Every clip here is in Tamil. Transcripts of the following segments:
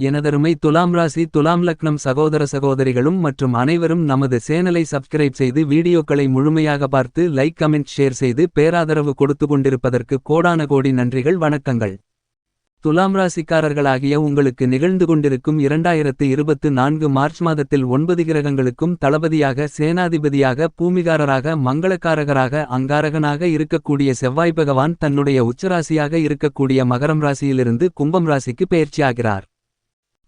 எனதருமை துலாம் ராசி துலாம் லக்னம் சகோதர சகோதரிகளும் மற்றும் அனைவரும் நமது சேனலை சப்ஸ்கிரைப் செய்து வீடியோக்களை முழுமையாக பார்த்து லைக் கமெண்ட் ஷேர் செய்து பேராதரவு கொடுத்து கொண்டிருப்பதற்கு கோடான கோடி நன்றிகள் வணக்கங்கள். துலாம் ராசிக்காரர்களாகிய உங்களுக்கு நிகழ்ந்து கொண்டிருக்கும் இரண்டாயிரத்து இருபத்து நான்கு மார்ச் மாதத்தில் ஒன்பது கிரகங்களுக்கும் தளபதியாக சேனாதிபதியாக பூமிகாரராக மங்களக்காரகராக அங்காரகனாக இருக்கக்கூடிய செவ்வாய் பகவான் தன்னுடைய உச்சராசியாக இருக்கக்கூடிய மகரம் ராசியிலிருந்து கும்பம் ராசிக்கு பெயர்ச்சியாகிறார்.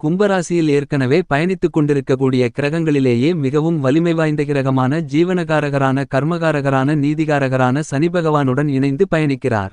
கும்பராசியில் ஏற்கனவே பயணித்துக் கொண்டிருக்கக்கூடிய கிரகங்களிலேயே மிகவும் வலிமை வாய்ந்த கிரகமான ஜீவனகாரகரான கர்மகாரகரான நீதிகாரகரான சனி பகவானுடன் இணைந்து பயணிக்கிறார்.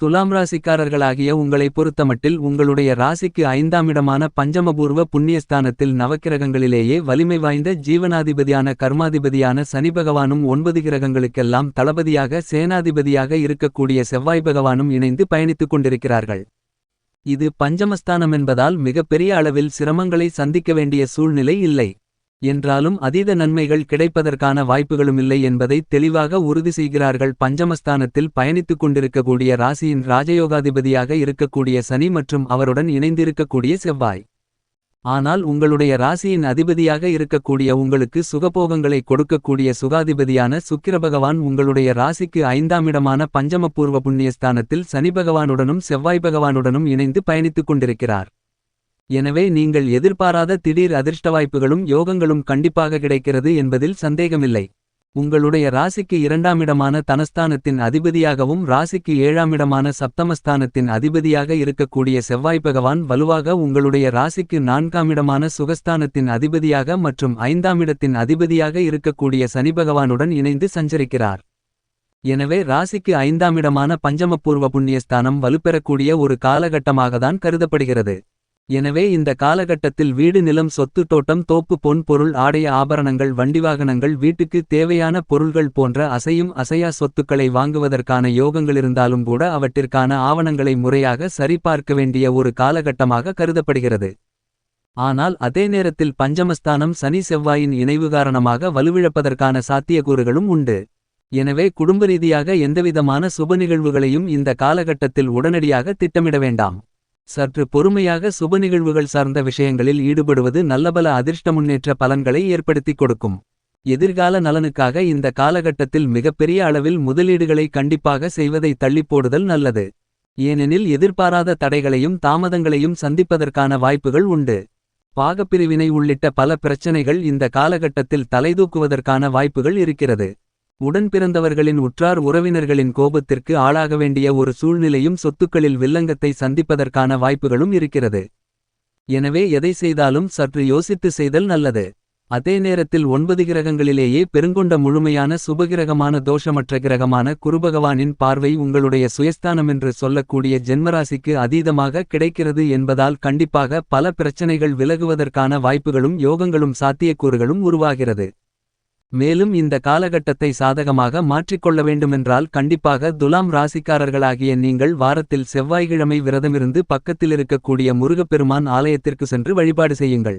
துலாம் ராசிக்காரர்களாகிய உங்களை பொறுத்தமட்டில் உங்களுடைய ராசிக்கு ஐந்தாமிடமான பஞ்சமபூர்வ புண்ணியஸ்தானத்தில் நவக்கிரகங்களிலேயே வலிமை வாய்ந்த ஜீவனாதிபதியான கர்மாதிபதியான சனி பகவானும் ஒன்பது கிரகங்களுக்கெல்லாம் தளபதியாக சேனாதிபதியாக இருக்கக்கூடிய செவ்வாய் பகவானும் இணைந்து பயணித்துக் கொண்டிருக்கிறார்கள். இது பஞ்சமஸ்தானம் என்பதால் மிகப்பெரிய அளவில் சிரமங்களை சந்திக்க வேண்டிய சூழ்நிலை இல்லை. என்றாலும் அதீத நன்மைகள் கிடைப்பதற்கான வாய்ப்புகளுமில்லை என்பதை தெளிவாக உறுதி செய்கிறார்கள். பஞ்சமஸ்தானத்தில் பயணித்துக் கொண்டிருக்கக்கூடிய ராசியின் ராஜயோகாதிபதியாக இருக்கக்கூடிய சனி மற்றும் அவருடன் இணைந்திருக்கக்கூடிய செவ்வாய். ஆனால் உங்களுடைய ராசியின் அதிபதியாக இருக்கக்கூடிய உங்களுக்கு சுகபோகங்களை கொடுக்கக்கூடிய சுகாதிபதியான சுக்கிரபகவான் உங்களுடைய ராசிக்கு ஐந்தாமிடமான பஞ்சமபூர்வ புண்ணியஸ்தானத்தில் சனி பகவானுடனும் செவ்வாய் பகவானுடனும் இணைந்து பயணித்துக் கொண்டிருக்கிறார். எனவே நீங்கள் எதிர்பாராத திடீர் அதிர்ஷ்டவாய்ப்புகளும் யோகங்களும் கண்டிப்பாக கிடைக்கிறது என்பதில் சந்தேகமில்லை. உங்களுடைய ராசிக்கு இரண்டாமிடமான தனஸ்தானத்தின் அதிபதியாகவும் ராசிக்கு ஏழாமிடமான சப்தமஸ்தானத்தின் அதிபதியாக இருக்கக்கூடிய செவ்வாய் பகவான் வலுவாக உங்களுடைய ராசிக்கு நான்காமிடமான சுகஸ்தானத்தின் அதிபதியாக மற்றும் ஐந்தாமிடத்தின் அதிபதியாக இருக்கக்கூடிய சனி பகவானுடன் இணைந்து சஞ்சரிக்கிறார். எனவே ராசிக்கு ஐந்தாமிடமான பஞ்சமபூர்வ புண்ணியஸ்தானம் வலுப்பெறக்கூடிய ஒரு காலகட்டமாகத்தான் கருதப்படுகிறது. எனவே இந்த காலகட்டத்தில் வீடு நிலம் சொத்து தோட்டம் தோப்பு பொன் பொருள் ஆடைய ஆபரணங்கள் வண்டிவாகனங்கள் வீட்டுக்கு தேவையான பொருள்கள் போன்ற அசையும் அசையா சொத்துக்களை வாங்குவதற்கான யோகங்களிருந்தாலும் கூட அவற்றிற்கான ஆவணங்களை முறையாக சரிபார்க்க வேண்டிய ஒரு காலகட்டமாக கருதப்படுகிறது. ஆனால் அதே நேரத்தில் பஞ்சமஸ்தானம் சனி செவ்வாயின் இணைவு காரணமாக வலுவிழப்பதற்கான சாத்தியக்கூறுகளும் உண்டு. எனவே குடும்ப ரீதியாக எந்தவிதமான சுப நிகழ்வுகளையும் இந்த காலகட்டத்தில் உடனடியாக திட்டமிட வேண்டாம். சற்று பொறுமையாக சுப நிகழ்வுகள் சார்ந்த விஷயங்களில் ஈடுபடுவது நல்லபல அதிர்ஷ்ட முன்னேற்ற பலன்களை ஏற்படுத்திக் கொடுக்கும். எதிர்கால நலனுக்காக இந்த காலகட்டத்தில் மிகப்பெரிய அளவில் முதலீடுகளை கண்டிப்பாக செய்வதை தள்ளிப்போடுதல் நல்லது. ஏனெனில் எதிர்பாராத தடைகளையும் தாமதங்களையும் சந்திப்பதற்கான வாய்ப்புகள் உண்டு. பாகப்பிரிவினை உள்ளிட்ட பல பிரச்சனைகள் இந்த காலகட்டத்தில் தலைதூக்குவதற்கான வாய்ப்புகள் இருக்கிறது. உடன் பிறந்தவர்களின் உற்றார் உறவினர்களின் கோபத்திற்கு ஆளாக வேண்டிய ஒரு சூழ்நிலையும் சொத்துக்களில் வில்லங்கத்தை சந்திப்பதற்கான வாய்ப்புகளும் இருக்கிறது. எனவே எதை செய்தாலும் சற்று யோசித்து செய்தல் நல்லது. அதே நேரத்தில் ஒன்பது கிரகங்களிலேயே பெருங்கொண்ட முழுமையான சுபகிரகமான தோஷமற்ற கிரகமான குருபகவானின் பார்வை உங்களுடைய சுயஸ்தானம் என்று சொல்லக்கூடிய ஜென்மராசிக்கு அதீதமாக கிடைக்கிறது என்பதால் கண்டிப்பாக பல பிரச்சனைகள் விலகுவதற்கான வாய்ப்புகளும் யோகங்களும் சாத்தியக்கூறுகளும் உருவாகிறது. மேலும் இந்த காலகட்டத்தை சாதகமாக மாற்றிக்கொள்ள வேண்டுமென்றால் கண்டிப்பாக துலாம் ராசிக்காரர்களாகிய நீங்கள் வாரத்தில் செவ்வாய்க்கிழமை விரதமிருந்து பக்கத்தில் இருக்கக்கூடிய முருகப்பெருமான் ஆலயத்திற்கு சென்று வழிபாடு செய்யுங்கள்.